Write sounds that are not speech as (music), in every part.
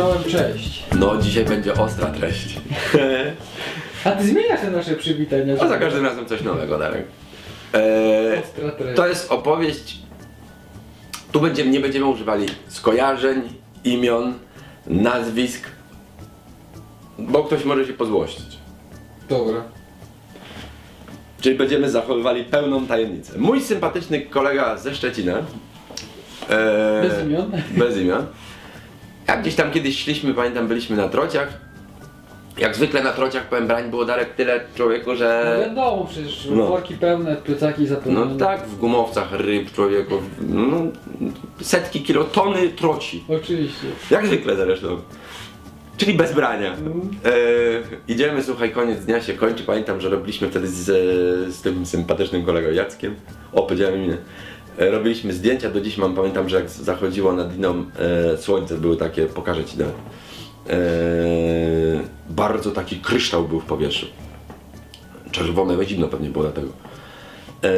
Czołem, cześć. No, dzisiaj będzie ostra treść. (laughs) A ty zmieniasz te nasze przywitania. A za każdym razem coś nowego, Darek. Eee, Ostra treść. to jest opowieść. Tu będziemy, nie będziemy używali skojarzeń, imion, nazwisk, bo ktoś może się pozłościć. Dobra. Czyli będziemy zachowywali pełną tajemnicę. Mój sympatyczny kolega ze Szczecina. eee, Bez imion. Bez imion. Jak gdzieś tam kiedyś szliśmy, pamiętam, byliśmy na trociach. Jak zwykle na trociach, powiem, brań było Darek tyle człowieku, No że... wiadomo, przecież No. worki pełne, plecaki No zapełnione. tak, w gumowcach ryb człowieku, no, setki kilo, tony troci. Oczywiście. Jak zwykle zresztą. Czyli bez brania. Mhm. E, idziemy, słuchaj, koniec dnia się kończy. Pamiętam, że robiliśmy wtedy z, z tym sympatycznym kolegą Jackiem. O, powiedziałem imię. E, robiliśmy zdjęcia, do dziś mam, pamiętam, że jak zachodziło nad Diną e, słońce, były takie, pokażę ci dalej. E, bardzo taki kryształ był w powietrzu. Czerwone, bo zimno pewnie było dlatego. E,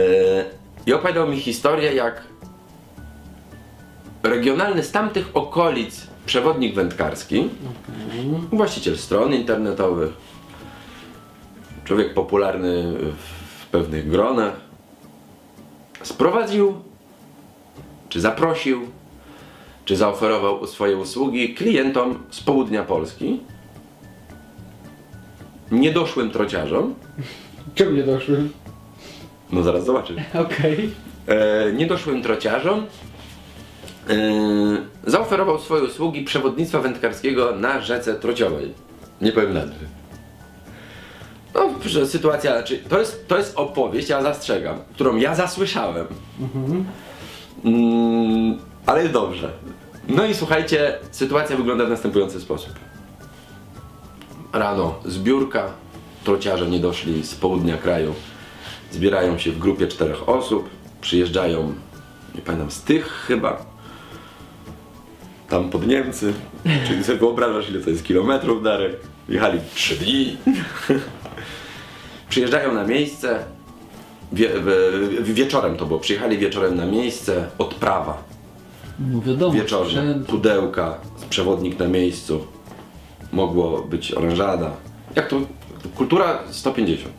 I opowiadał mi historię, jak regionalny z tamtych okolic przewodnik wędkarski, właściciel stron internetowych, człowiek popularny w pewnych gronach, sprowadził, czy zaprosił, czy zaoferował swoje usługi klientom z południa Polski, niedoszłym trociarzom, Czemu nie doszły? no zaraz zobaczysz, Okej. e, niedoszłym trociarzom e, zaoferował swoje usługi przewodnictwa wędkarskiego na rzece Trociowej. Nie powiem nazwy. No, że sytuacja, znaczy, to jest, to jest opowieść, ja zastrzegam, którą ja zasłyszałem. Mm, ale jest dobrze. No i słuchajcie, sytuacja wygląda w następujący sposób. Rano zbiórka, trociarze nie doszli z południa kraju, zbierają się w grupie czterech osób, przyjeżdżają, nie pamiętam, z tych chyba, tam pod Niemcy, czyli sobie wyobrażasz ile to jest kilometrów, Darek, jechali trzy dni, przyjeżdżają na miejsce, wie, wie, wieczorem to było, przyjechali wieczorem na miejsce, odprawa, No wiadomo. wieczorne, sprzęt. pudełka, przewodnik na miejscu, mogło być orężada. Jak to? Kultura 150.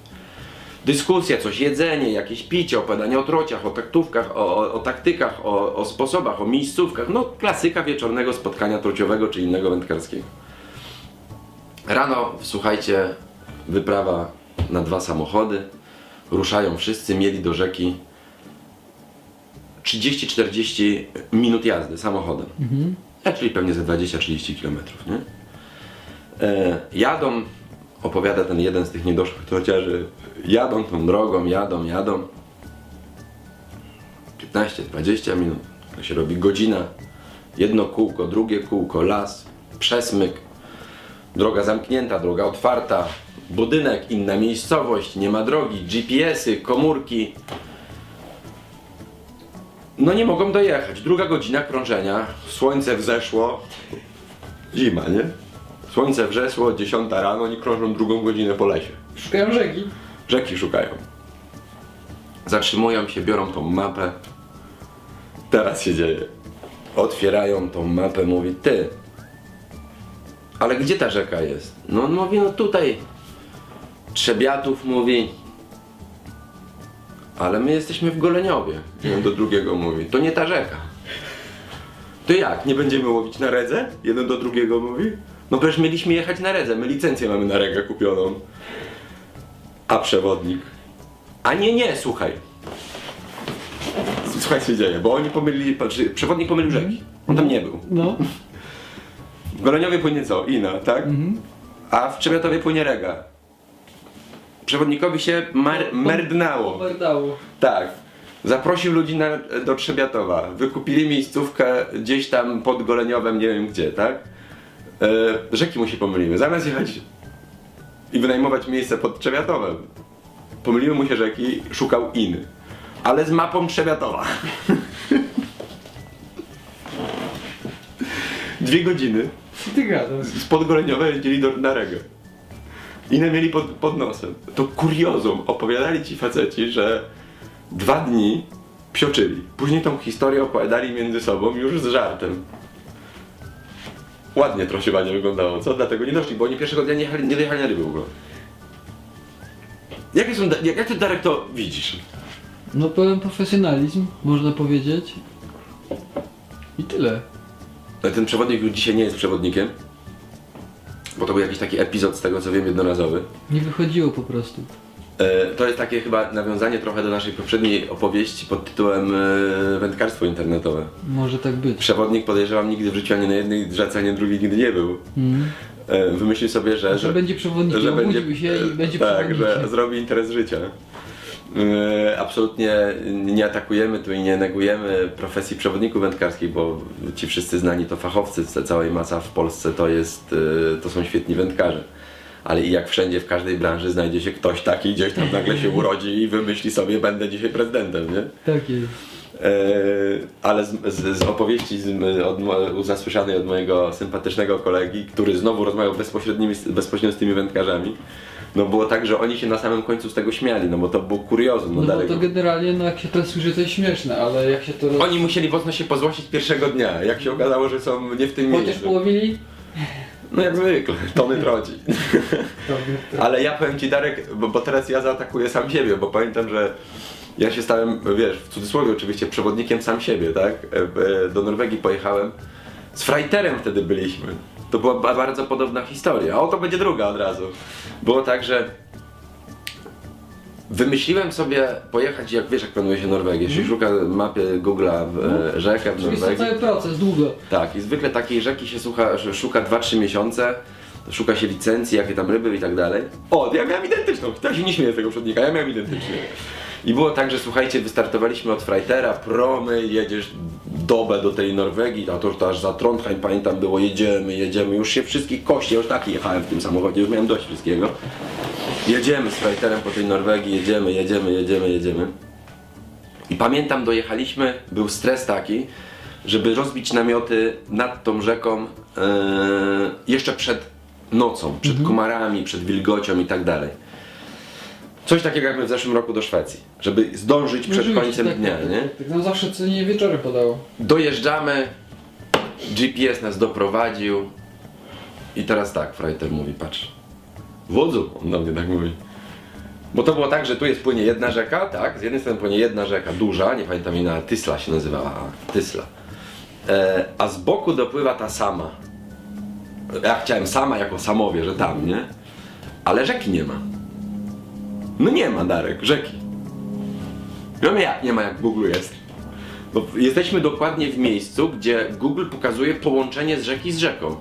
Dyskusja, coś jedzenie, jakieś picie, opowiadanie o trociach, o taktówkach, o, o, o taktykach, o, o sposobach, o miejscówkach. No klasyka wieczornego spotkania trociowego czy innego wędkarskiego. Rano, słuchajcie, wyprawa na dwa samochody. Ruszają wszyscy, mieli do rzeki 30-40 minut jazdy samochodem. E, czyli pewnie ze 20-30 km, nie? E, jadą, opowiada ten jeden z tych niedoszłych trociarzy, jadą tą drogą, jadą, jadą. 15-20 minut, to się robi godzina. Jedno kółko, drugie kółko, las, przesmyk, droga zamknięta, droga otwarta, budynek, inna miejscowość, nie ma drogi, GPS-y, komórki. No nie mogą dojechać. Druga godzina krążenia, słońce wzeszło, zima, nie? Słońce wrzesło, 10 rano, oni krążą drugą godzinę po lesie. Szukają rzeki. Rzeki szukają. Zatrzymują się, biorą tą mapę. Teraz się dzieje. Otwierają tą mapę, mówi ty. Ale gdzie ta rzeka jest? No on mówi, no tutaj. Trzebiatów mówi. Ale my jesteśmy w Goleniowie. Jeden do drugiego mówi. To nie ta rzeka. To jak? Nie będziemy łowić na redze? Jeden do drugiego mówi. No przecież mieliśmy jechać na redze. My licencję mamy na regę kupioną. A przewodnik? A nie, nie, słuchaj. Słuchaj, co się dzieje, bo oni pomylili, przewodnik pomylił rzeki. On tam nie był. No. W Goleniowie płynie co? Ina, tak? A w Trzebiatowie płynie rega. Przewodnikowi się mer merdnało. Merdało. Tak. Zaprosił ludzi na, do Trzebiatowa. Wykupili miejscówkę gdzieś tam pod Goleniowem, nie wiem gdzie, tak? E, rzeki mu się pomyliły. Zamiast jechać i wynajmować miejsce pod Trzebiatowem, pomyliły mu się rzeki, szukał in. Ale z mapą Trzebiatowa. (laughs) Dwie godziny Co ty gadasz? spod Goleniowa jeździli do, na regę. Inne mieli pod, pod nosem. To kuriozum. Opowiadali ci faceci, że dwa dni psioczyli. Później tą historię opowiadali między sobą już z żartem. ładnie to chyba nie wyglądało, co? Dlatego nie doszli, bo oni pierwszego dnia nie jechali, nie dojechali na ryby w ogóle. Jakie są, jak, jak ty Darek to widzisz? No pełen profesjonalizm, można powiedzieć. I tyle. Ale ten przewodnik już dzisiaj nie jest przewodnikiem, bo to był jakiś taki epizod z tego co wiem jednorazowy. Nie wychodziło po prostu. E, To jest takie chyba nawiązanie trochę do naszej poprzedniej opowieści pod tytułem e, Wędkarstwo internetowe. Może tak być. Przewodnik podejrzewam nigdy w życiu ani na jednej rzece, ani na drugiej nigdy nie był. Mm. E, Wymyślił sobie, że, Że będzie przewodnikiem, obudził się i będzie tak, przewodnikiem. że zrobi interes życia. E, Absolutnie nie atakujemy tu i nie negujemy profesji przewodników wędkarskich, bo ci wszyscy znani to fachowcy, ca- całej masa w Polsce to jest, e, to są świetni wędkarze. Ale i jak wszędzie, w każdej branży znajdzie się ktoś taki, gdzieś tam nagle się urodzi i wymyśli sobie, będę dzisiaj prezydentem, nie? Tak jest. E, ale z, z, z opowieści z, od, zasłyszanej od mojego sympatycznego kolegi, który znowu rozmawiał bezpośrednimi, bezpośrednio z tymi wędkarzami, no było tak, że oni się na samym końcu z tego śmiali, no bo to było kuriozum. No No dalej. to generalnie, no jak się to słyszy, to jest śmieszne, ale jak się to roz... Oni musieli mocno się pozłościć pierwszego dnia, jak się okazało, że są nie w tym Chociaż miejscu. połowili? No jak zwykle, tony. (laughs) To Ale ja powiem Ci Darek, bo, bo teraz ja zaatakuję sam siebie, bo pamiętam, że ja się stałem, wiesz, w cudzysłowie oczywiście, przewodnikiem sam siebie, tak? E, e, Do Norwegii pojechałem. Z Freiterem wtedy byliśmy. To była ba- bardzo podobna historia. O, to będzie druga od razu. Było tak, że wymyśliłem sobie pojechać, jak wiesz, jak planuje się Norwegię. Się szuka w mapie Google'a w, e, rzekę w Norwegii. cały proces, długo. Tak, i zwykle takiej rzeki się słucha, że szuka 2-3 miesiące, szuka się licencji, jakie tam ryby i tak dalej. O, ja miałem identyczną, ja się nie śmieję tego przodnika, ja miałem identycznie. I było tak, że słuchajcie, wystartowaliśmy od Freitera, promy, jedziesz dobę do tej Norwegii, a to już aż za Trondheim, pamiętam było, jedziemy, jedziemy, już się wszystkich kości, już taki jechałem w tym samochodzie, już miałem dość wszystkiego. Jedziemy z Freiterem po tej Norwegii, jedziemy, jedziemy, jedziemy, jedziemy. I pamiętam, dojechaliśmy, był stres taki, żeby rozbić namioty nad tą rzeką e, jeszcze przed nocą, przed komarami, przed wilgocią i tak dalej. Coś takiego jak my w zeszłym roku do Szwecji, żeby zdążyć przed Rzeczywiście, końcem tak, dnia, tak, nie? Tak. No zawsze co nie wieczorem podało. Dojeżdżamy, GPS nas doprowadził i teraz tak, Freiter mówi, patrz, wodzu, on do mnie tak mówi. Bo to było tak, że tu jest płynie jedna rzeka, tak, z jednej strony płynie jedna rzeka duża, nie pamiętam jej na Tysla się nazywała, Tysla. E, a z boku dopływa ta sama. Ja chciałem sama jako samowie, że tam, nie? Ale rzeki nie ma. No nie ma, Darek, rzeki. No jak nie ma, jak w Google jest. Bo jesteśmy dokładnie w miejscu, gdzie Google pokazuje połączenie z rzeki z rzeką.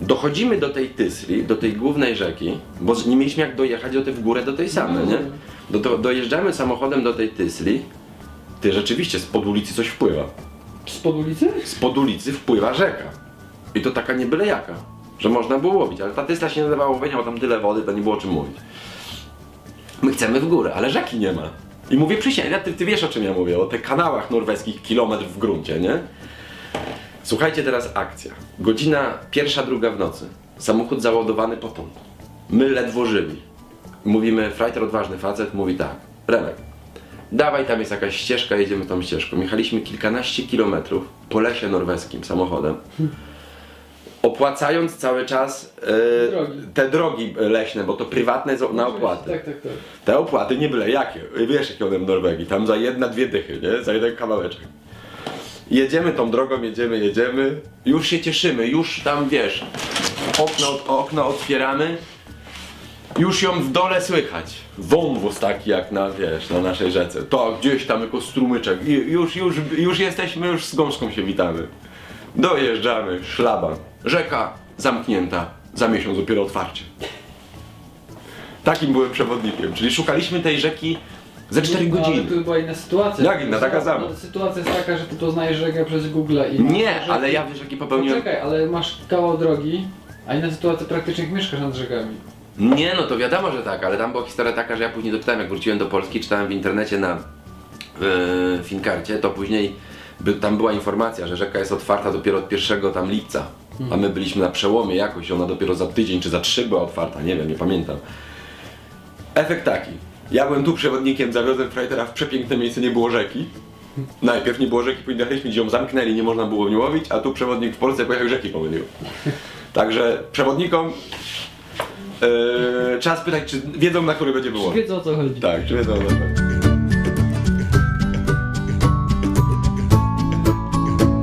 Dochodzimy do tej Tysli, do tej głównej rzeki, bo nie mieliśmy jak dojechać do tej w górę do tej samej, nie? Do, do, dojeżdżamy samochodem do tej Tysli. Ty rzeczywiście spod ulicy coś wpływa. Spod ulicy? Spod ulicy wpływa rzeka. I to taka nie byle jaka, że można było łowić, ale ta Tysla się nadawała łowienia, bo tam tyle wody, to nie było o czym mówić. My chcemy w górę, ale rzeki nie ma. I mówię przysięgam, ty, ty wiesz o czym ja mówię, o tych kanałach norweskich, kilometr w gruncie, nie? Słuchajcie teraz akcja. Godzina pierwsza, druga w nocy. Samochód załadowany potąd. My ledwo żywi. Mówimy, Freiter odważny facet, mówi tak. Remek, dawaj tam jest jakaś ścieżka, jedziemy tą ścieżką. Jechaliśmy kilkanaście kilometrów po lesie norweskim samochodem. Opłacając cały czas e, Drogi. te drogi leśne, bo to prywatne z- na opłaty. Tak, tak, tak. Te opłaty nie byle jakie. Wiesz jakie one w Norwegii. Tam za jedna, dwie dychy, nie? Za jeden kawałeczek. Jedziemy tą drogą, jedziemy, jedziemy. Już się cieszymy, już tam wiesz. Okno, okno otwieramy. Już ją w dole słychać. Wąwóz taki jak na, wiesz, na naszej rzece. To gdzieś tam jako strumyczek. I już, już, już jesteśmy, już z gąską się witamy. Dojeżdżamy, szlaban. Rzeka zamknięta. Za miesiąc dopiero otwarcie. Takim byłem przewodnikiem, czyli szukaliśmy tej rzeki ze 4 No, Ale godziny. tu była inna sytuacja. Jak inna? Taka sama. No, sytuacja jest taka, że ty poznajesz rzekę przez Google i... Nie, rzeki- ale ja wiesz jaki popełniłem. Poczekaj, ale masz kawał drogi, a inna sytuacja praktycznie jak mieszkasz nad rzekami. Nie, no to wiadomo, że tak, ale tam była historia taka, że ja później doczytałem, jak wróciłem do Polski, czytałem w internecie na yy, Finkarcie, to później by, tam była informacja, że rzeka jest otwarta dopiero od 1 tam lipca, a my byliśmy na przełomie jakoś, ona dopiero za tydzień czy za trzy była otwarta, nie wiem, nie pamiętam. Efekt taki, ja byłem tu przewodnikiem, zawiozłem Freitera w przepiękne miejsce, nie było rzeki, Najpierw nie było rzeki, pojechaliśmy, gdzie ją zamknęli, nie można było w nią łowić, a tu przewodnik w Polsce pojechał rzeki pomylił. Także przewodnikom yy, trzeba spytać, czy wiedzą, na który będzie było. Wiedzą o co chodzi. Tak, czy wiedzą, na który.